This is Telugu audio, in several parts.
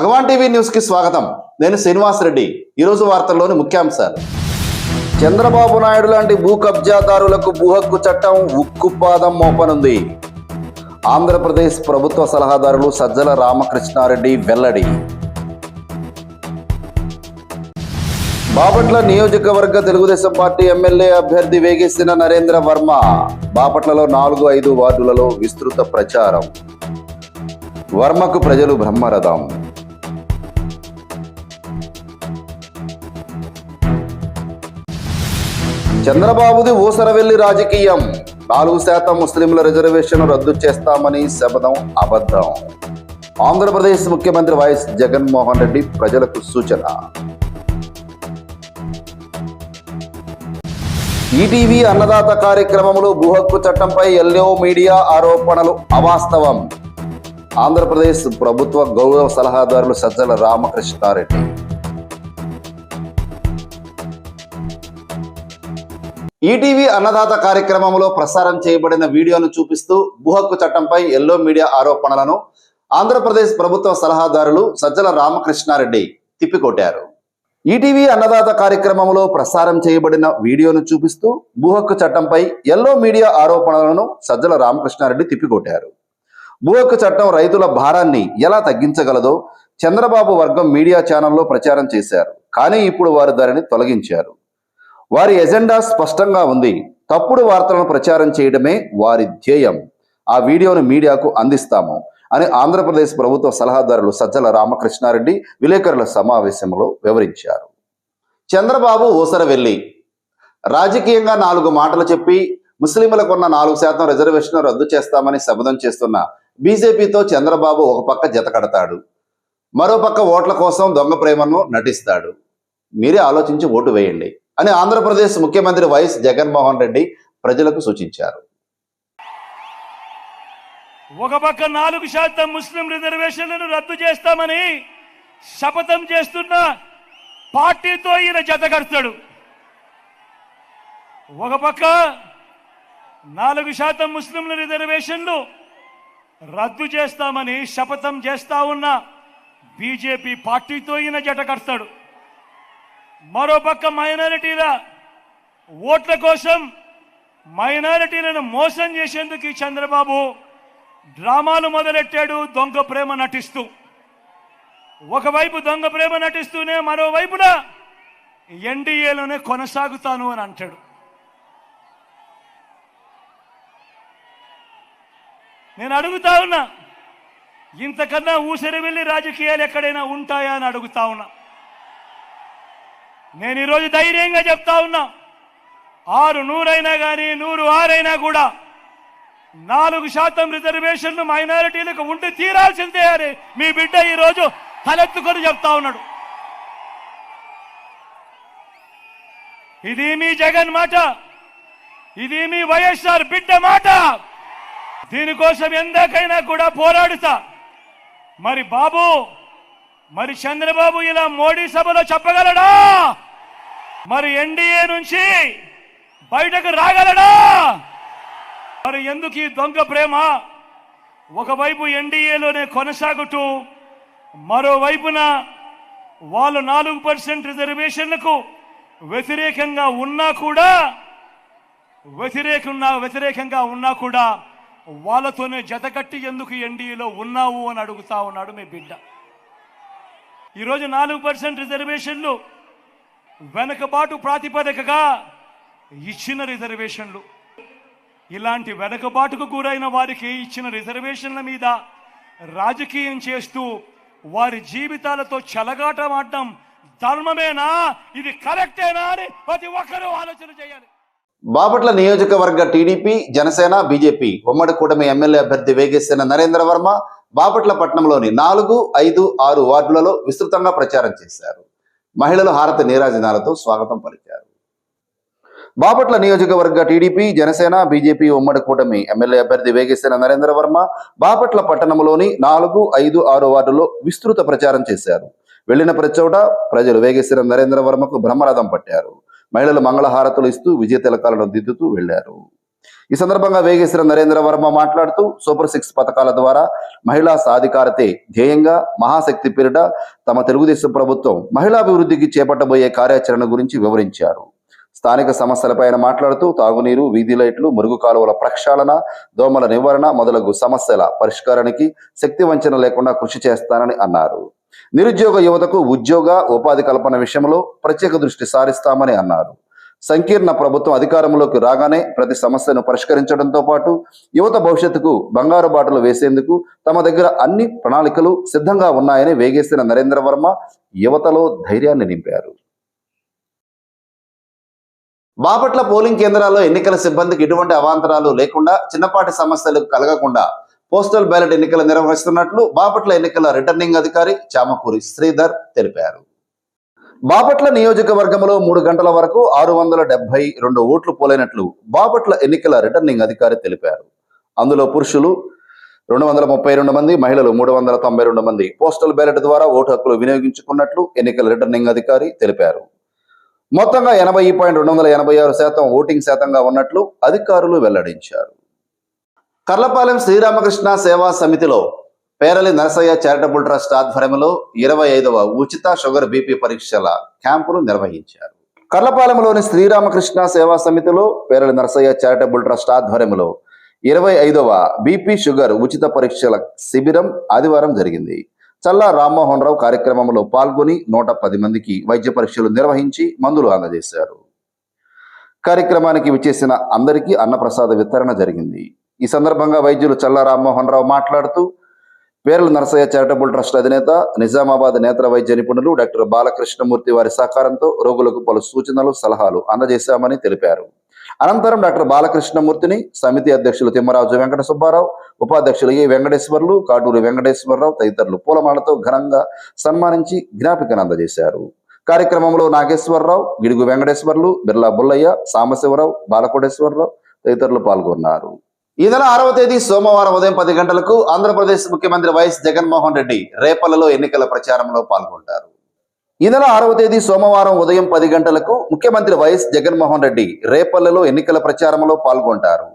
భగవాన్ టీవీ న్యూస్కి స్వాగతం. నేను శ్రీనివాస్ రెడ్డి. ఈరోజు వార్తల్లోని ముఖ్యాంశాలు. చంద్రబాబు నాయుడు లాంటి భూ కబ్జాదారులకు భూ హక్కు చట్టం ఉక్కుపాదం మోపనుంది. ఆంధ్రప్రదేశ్ ప్రభుత్వ సలహాదారులు సజ్జల రామకృష్ణారెడ్డి వెల్లడి. బాపట్ల నియోజకవర్గ తెలుగుదేశం పార్టీ ఎమ్మెల్యే అభ్యర్థి వేగేసిన నరేంద్ర వర్మ. బాపట్లలో నాలుగు ఐదు వార్డులలో విస్తృత ప్రచారం. వర్మకు ప్రజలు బ్రహ్మరథం. చంద్రబాబుది ఊసరవెల్లి రాజకీయం. నాలుగు శాతం ముస్లింల రిజర్వేషన్ రద్దు చేస్తామని శపథం అబద్ధం. ఆంధ్రప్రదేశ్ ముఖ్యమంత్రి వైఎస్ జగన్మోహన్ రెడ్డి ప్రజలకు సూచన. ఈటీవీ అన్నదాత కార్యక్రమంలో భూహక్కు చట్టంపై ఎల్లో మీడియా ఆరోపణలు అవాస్తవం. ఆంధ్రప్రదేశ్ ప్రభుత్వ గౌరవ సలహాదారులు సజ్జల రామకృష్ణారెడ్డి. ఈటీవీ అన్నదాత కార్యక్రమంలో ప్రసారం చేయబడిన వీడియోను చూపిస్తూ భూహక్కు చట్టంపై ఎల్లో మీడియా ఆరోపణలను ఆంధ్రప్రదేశ్ ప్రభుత్వ సలహాదారులు సజ్జల రామకృష్ణారెడ్డి తిప్పికొట్టారు. ఈటీవీ అన్నదాత కార్యక్రమంలో ప్రసారం చేయబడిన వీడియోను చూపిస్తూ భూహక్కు చట్టంపై ఎల్లో మీడియా ఆరోపణలను సజ్జల రామకృష్ణారెడ్డి తిప్పికొట్టారు. భూహక్కు చట్టం రైతుల భారాన్ని ఎలా తగ్గించగలదో చంద్రబాబు వర్గం మీడియా ఛానల్లో ప్రచారం చేశారు. కానీ ఇప్పుడు వారు దానిని తొలగించారు. వారి ఎజెండా స్పష్టంగా ఉంది. తప్పుడు వార్తలను ప్రచారం చేయడమే వారి ధ్యేయం. ఆ వీడియోను మీడియాకు అందిస్తాము అని ఆంధ్రప్రదేశ్ ప్రభుత్వ సలహాదారులు సజ్జల రామకృష్ణారెడ్డి విలేకరుల సమావేశంలో వివరించారు. చంద్రబాబు ఊసరవెల్లి రాజకీయంగా నాలుగు మాటలు చెప్పి ముస్లింలకు ఉన్న నాలుగు శాతం రిజర్వేషన్ రద్దు చేస్తామని శపథం చేస్తున్న బీజేపీతో చంద్రబాబు ఒక పక్క జత కడతాడు. మరో పక్క ఓట్ల కోసం దొంగ ప్రేమను నటిస్తాడు. మీరే ఆలోచించి ఓటు వేయండి. అని ఆంధ్రప్రదేశ్ ముఖ్యమంత్రి వైఎస్ జగన్మోహన్ రెడ్డి ప్రజలకు సూచించారు. ఒక పక్క నాలుగు శాతం ముస్లిం రిజర్వేషన్లను రద్దు చేస్తామని శపథం చేస్తున్న పార్టీతో ఈయన జతకడతాడు ఒక పక్క నాలుగు శాతం ముస్లింల రిజర్వేషన్లు రద్దు చేస్తామని శపథం చేస్తా ఉన్న బీజేపీ పార్టీతో ఈయన జట కడతాడు మరో పక్క మైనారిటీల ఓట్ల కోసం మైనారిటీలను మోసం చేసేందుకు ఈ చంద్రబాబు డ్రామాలు మొదలెట్టాడు దొంగ ప్రేమ నటిస్తూ. ఒకవైపు దొంగ ప్రేమ నటిస్తూనే మరోవైపున ఎన్డీఏలోనే కొనసాగుతాను అని అంటాడు. నేను అడుగుతా ఉన్నా ఇంతకన్నా ఊసరి వెళ్ళి రాజకీయాలు ఎక్కడైనా ఉంటాయా అని అడుగుతా ఉన్నా. నేను ఈరోజు ధైర్యంగా చెప్తా ఉన్నా. ఆరు నూరైనా కానీ నూరు ఆరైనా కూడా నాలుగు శాతం రిజర్వేషన్లు మైనారిటీలకు ఉండి తీరాల్సిందే అని మీ బిడ్డ ఈరోజు తలెత్తుకొని చెప్తా ఉన్నాడు. ఇది మీ జగన్ మాట. ఇది మీ వైఎస్ఆర్ బిడ్డ మాట. దీనికోసం ఎందాకైనా కూడా పోరాడుతా. మరి బాబు మరి చంద్రబాబు ఇలా మోడీ సభలో చెప్పగలడా? మరి ఎన్డీఏ నుంచి బయటకు రాగలడా? మరి ఎందుకు ఈ దొంగ ప్రేమ? ఒకవైపు ఎన్డీఏలోనే కొనసాగుతూ మరోవైపున వాళ్ళు నాలుగు పర్సెంట్ రిజర్వేషన్లకు వ్యతిరేకంగా ఉన్నా కూడా వ్యతిరేకంగా వ్యతిరేకంగా ఉన్నా కూడా వాళ్ళతోనే జతకట్టి ఎందుకు ఎన్డీఏలో ఉన్నావు అని అడుగుతా ఉన్నాడు మీ బిడ్డ. ఈరోజు నాలుగు పర్సెంట్ రిజర్వేషన్లు వెనకబాటు ప్రాతిపదికగా ఇచ్చిన రిజర్వేషన్లు. ఇలాంటి వెనకబాటుకు గురైన వారికి ఇచ్చిన రిజర్వేషన్ల మీద రాజకీయం చేస్తూ వారి జీవితాలతో చెలగాటమాడడం ధర్మమేనా? ఇది కరెక్టేనా అని ప్రతి ఒక్కరూ ఆలోచన చేయాలి. బాపట్ల నియోజకవర్గ టీడీపీ జనసేన బీజేపీ ఉమ్మడి కూటమి ఎమ్మెల్యే అభ్యర్థి వేగేసిన నరేంద్ర వర్మ బాపట్ల పట్టణంలోని నాలుగు ఐదు ఆరు వార్డులలో విస్తృతంగా ప్రచారం చేశారు. మహిళలు హారత నీరాజనాలతో స్వాగతం పలికారు. బాపట్ల నియోజకవర్గ టీడీపీ జనసేన బీజేపీ ఉమ్మడి కూటమి ఎమ్మెల్యే అభ్యర్థి వేగేసిన నరేంద్ర వర్మ బాపట్ల పట్టణంలోని నాలుగు ఐదు ఆరు వార్డులో విస్తృత ప్రచారం చేశారు. వెళ్ళిన ప్రచోట ప్రజలు వేగేసిన నరేంద్ర వర్మకు బ్రహ్మరథం పట్టారు. మహిళలు మంగళహారతులు ఇస్తూ విజయ తిలకాలను దిద్దుతూ వెళ్ళారు ఈ సందర్భంగా వేగేశ్వర నరేంద్ర వర్మ మాట్లాడుతూ సూపర్ సిక్స్ పథకాల ద్వారా మహిళా సాధికారతే ధ్యేయంగా మహాశక్తి పేరిట తమ తెలుగుదేశం ప్రభుత్వం మహిళాభివృద్ధికి చేపట్టబోయే కార్యాచరణ గురించి వివరించారు. స్థానిక సమస్యలపైన మాట్లాడుతూ తాగునీరు వీధి లైట్లు మురుగు కాలువల ప్రక్షాళన దోమల నివారణ మొదలగు సమస్యల పరిష్కారానికి శక్తి వంచన లేకుండా కృషి చేస్తానని అన్నారు. నిరుద్యోగ యువతకు ఉద్యోగ ఉపాధి కల్పన విషయంలో ప్రత్యేక దృష్టి సారిస్తామని అన్నారు. సంకీర్ణ ప్రభుత్వం అధికారంలోకి రాగానే ప్రతి సమస్యను పరిష్కరించడంతో పాటు యువత భవిష్యత్తుకు బంగారు బాటలు వేసేందుకు తమ దగ్గర అన్ని ప్రణాళికలు సిద్ధంగా ఉన్నాయని వేగేసిన నరేంద్ర వర్మ యువతలో ధైర్యాన్ని నింపారు. బాపట్ల పోలింగ్ కేంద్రాల్లో ఎన్నికల సిబ్బందికి ఎటువంటి అవాంతరాలు లేకుండా చిన్నపాటి సమస్యలు కలగకుండా పోస్టల్ బ్యాలెట్ ఎన్నికలు నిర్వహిస్తున్నట్లు బాపట్ల ఎన్నికల రిటర్నింగ్ అధికారి చామకూరి శ్రీధర్ తెలిపారు. బాపట్ల నియోజకవర్గంలో మూడు గంటల వరకు ఆరు వందల డెబ్బై రెండు ఓట్లు పోలైనట్లు బాపట్ల ఎన్నికల రిటర్నింగ్ అధికారి తెలిపారు. అందులో పురుషులు రెండు వందల ముప్పై రెండు మంది మహిళలు మూడు వందల తొంభై రెండు మంది. పోస్టల్ బ్యాలెట్ ద్వారా ఓటు హక్కులు వినియోగించుకున్నట్లు ఎన్నికల రిటర్నింగ్ అధికారి తెలిపారు. మొత్తంగా ఎనభై పాయింట్ రెండు వందల ఎనభై ఆరు శాతం ఓటింగ్ శాతంగా ఉన్నట్లు అధికారులు వెల్లడించారు. కర్లపాలెం శ్రీరామకృష్ణ సేవా సమితిలో పేరలి నరసయ్య చారిటబుల్ ట్రస్ట్ ఆధ్వర్యంలో ఇరవై ఐదవ ఉచిత షుగర్ బీపీ పరీక్షల క్యాంపును నిర్వహించారు. కర్లపాలెంలోని శ్రీరామకృష్ణ సేవా సమితిలో పేరలి నరసయ్య చారిటబుల్ ట్రస్ట్ ఆధ్వర్యంలో ఇరవై ఐదవ బీపీ షుగర్ ఉచిత పరీక్షల శిబిరం ఆదివారం జరిగింది. చల్లా రామ్మోహన్ రావు కార్యక్రమంలో పాల్గొని నూట పది మందికి వైద్య పరీక్షలు నిర్వహించి మందులు అందజేశారు. కార్యక్రమానికి విచ్చేసిన అందరికీ అన్నప్రసాద వితరణ జరిగింది. ఈ సందర్భంగా వైద్యులు చల్లా రామ్మోహన్ రావు మాట్లాడుతూ పేర్ల నరసయ్య చారిటబుల్ ట్రస్ట్ అధినేత నిజామాబాద్ నేత్ర వైద్య నిపుణులు డాక్టర్ బాలకృష్ణమూర్తి వారి సహకారంతో రోగులకు పలు సూచనలు సలహాలు అందజేశామని తెలిపారు. అనంతరం డాక్టర్ బాలకృష్ణమూర్తిని సమితి అధ్యక్షులు తిమ్మరాజు వెంకట సుబ్బారావు ఉపాధ్యక్షులు ఏ వెంకటేశ్వర్లు కాటూరు వెంకటేశ్వరరావు తదితరులు పూలమాలతో ఘనంగా సన్మానించి జ్ఞాపికను అందజేశారు. కార్యక్రమంలో నాగేశ్వరరావు గిడుగు వెంకటేశ్వర్లు బిర్లా బుల్లయ్య సాంబశివరావు బాలకోటేశ్వరరావు తదితరులు పాల్గొన్నారు. ఈ నెల ఆరవ తేదీ సోమవారం ఉదయం పది గంటలకు ఆంధ్రప్రదేశ్ ముఖ్యమంత్రి వైఎస్ జగన్మోహన్ రెడ్డి రేపలలో ఎన్నికల ప్రచారంలో పాల్గొంటారు. ఈ నెల ఆరవ తేదీ సోమవారం ఉదయం పది గంటలకు ముఖ్యమంత్రి వైఎస్ జగన్మోహన్ రెడ్డి రేపల్లలో ఎన్నికల ప్రచారంలో పాల్గొంటారు.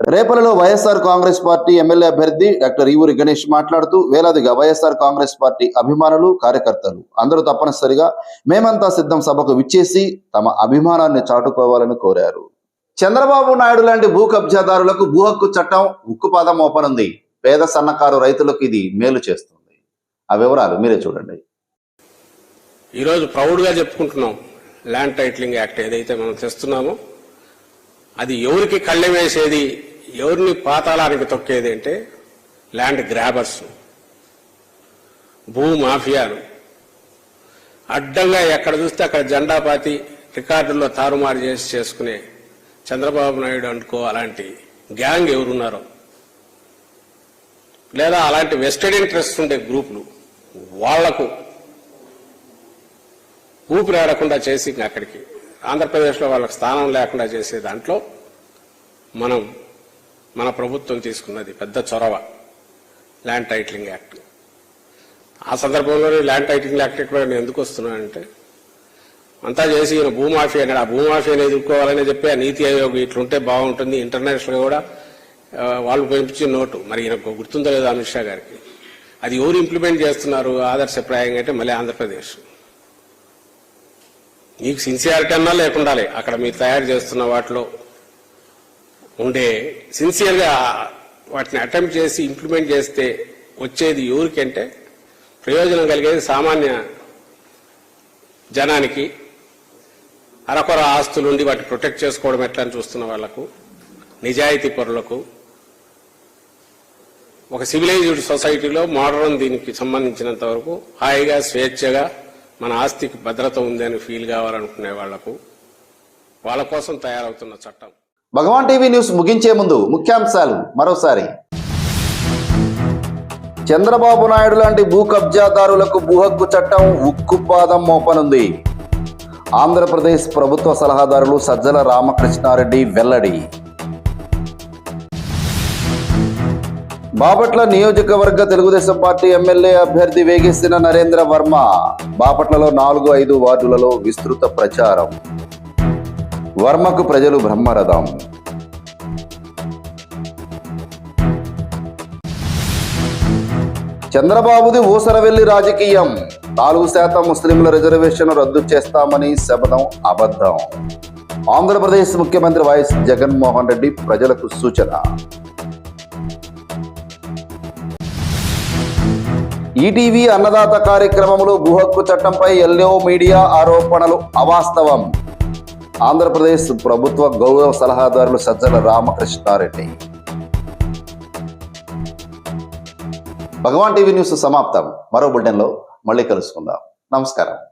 రేపలలో వైఎస్ఆర్ కాంగ్రెస్ పార్టీ ఎమ్మెల్యే అభ్యర్థి డాక్టర్ ఈవూరి గణేష్ మాట్లాడుతూ వేలాదిగా వైఎస్ఆర్ కాంగ్రెస్ పార్టీ అభిమానులు కార్యకర్తలు అందరూ తప్పనిసరిగా మేమంతా సిద్ధం సభకు విచ్చేసి తమ అభిమానాన్ని చాటుకోవాలని కోరారు. చంద్రబాబు నాయుడు లాంటి భూ కబ్జాదారులకు భూ హక్కు చట్టం ఉక్కుపాదం మోపనుంది. పేద సన్నకారు రైతులకు ఇది మేలు చేస్తుంది. ఆ వివరాలు మీరే చూడండి. ఈరోజు ప్రౌడ్గా చెప్పుకుంటున్నాం ల్యాండ్ టైటిలింగ్ యాక్ట్ ఏదైతే మనం తెస్తున్నామో అది ఎవరికి కళ్ళెం వేసేది ఎవరిని పాతాళానికి తొక్కేది అంటే ల్యాండ్ గ్రాబర్స్ భూ మాఫియాలు. అడ్డంగా ఎక్కడ చూస్తే అక్కడ జెండాపాతి రికార్డుల్లో తారుమారు చేసి చేసుకునే చంద్రబాబు నాయుడు అనుకో అలాంటి గ్యాంగ్ ఎవరున్నారో? లేదా అలాంటి వెస్టెడ్ ఇంట్రెస్ట్ ఉండే గ్రూపులు వాళ్ళకు ఊపిరాడకుండా చేసి అక్కడికి ఆంధ్రప్రదేశ్లో వాళ్ళకి స్థానం లేకుండా చేసే దాంట్లో మనం మన ప్రభుత్వం తీసుకున్నది పెద్ద చొరవ ల్యాండ్ టైటిలింగ్ యాక్ట్ ఆ సందర్భంలోనే ల్యాండ్ టైటిలింగ్ యాక్ట్ కూడా నేను ఎందుకు వస్తున్నానంటే అంతా చేసి ఈయన భూమాఫీ అన్నాడు. ఆ భూమాఫియాని ఎదుర్కోవాలని చెప్పి ఆ నీతి ఆయోగ్ ఇట్లుంటే బాగుంటుంది ఇంటర్నేషనల్ కూడా. వాళ్ళు పంపించిన నోటు. మరి ఈయనకు గుర్తుందో లేదో అమిత్ షా గారికి. అది ఎవరు ఇంప్లిమెంట్ చేస్తున్నారు ఆదర్శప్రాయంగా అంటే మళ్ళీ ఆంధ్రప్రదేశ్. నీకు సిన్సియారిటీ అన్నా లేకుండాలి అక్కడ మీరు తయారు చేస్తున్న వాటిలో ఉండే సిన్సియర్గా వాటిని అటెంప్ట్ చేసి ఇంప్లిమెంట్ చేస్తే వచ్చేది ఎవరికంటే ప్రయోజనం కలిగేది సామాన్య జనానికి అరకొర ఆస్తులుండి వాటిని ప్రొటెక్ట్ చేసుకోవడం ఎట్లా అని చూస్తున్న వాళ్ళకు నిజాయితీ పరులకు ఒక సివిలైజ్డ్ సొసైటీలో మోడర్న్ దీనికి సంబంధించినంత వరకు హాయిగా స్వేచ్ఛగా మన ఆస్తికి భద్రత ఉంది అని ఫీల్ కావాలనుకునే వాళ్ళకు వాళ్ళ కోసం తయారవుతున్న చట్టం. భగవాన్ టీవీ న్యూస్ ముగించే ముందు ముఖ్యాంశాలు మరోసారి. చంద్రబాబు నాయుడు లాంటి భూ కబ్జాదారులకు భూ హక్కు చట్టం ఉక్కుపాదం మోపనుంది. ఆంధ్రప్రదేశ్ ప్రభుత్వ సలహాదారులు సజ్జల రామకృష్ణారెడ్డి వెల్లడి. బాపట్ల నియోజకవర్గ తెలుగుదేశం పార్టీ ఎమ్మెల్యే అభ్యర్థి వేగిస్తున్న నరేంద్ర వర్మ. బాపట్లలో నాలుగు ఐదు వార్డులలో విస్తృత ప్రచారం. వర్మకు ప్రజలు బ్రహ్మరథం. చంద్రబాబుది ఊసరవెల్లి రాజకీయం. నాలుగు శాతం ముస్లింల రిజర్వేషన్ రద్దు చేస్తామని శపథం అబద్ధం. ఆంధ్రప్రదేశ్ ముఖ్యమంత్రి వైఎస్ జగన్మోహన్ రెడ్డి ప్రజలకు సూచన. ఈటీవీ అన్నదాత కార్యక్రమంలో గుహక్కు చట్టంపై ఎల్లో మీడియా ఆరోపణలు అవాస్తవం. ఆంధ్రప్రదేశ్ ప్రభుత్వ గౌరవ సలహాదారులు సజ్జల రామకృష్ణారెడ్డి. భగవాన్ టీవీ న్యూస్ సమాప్తం. మరో బులెటిన్లో మళ్ళీ కలుసుకుందాం. నమస్కారం.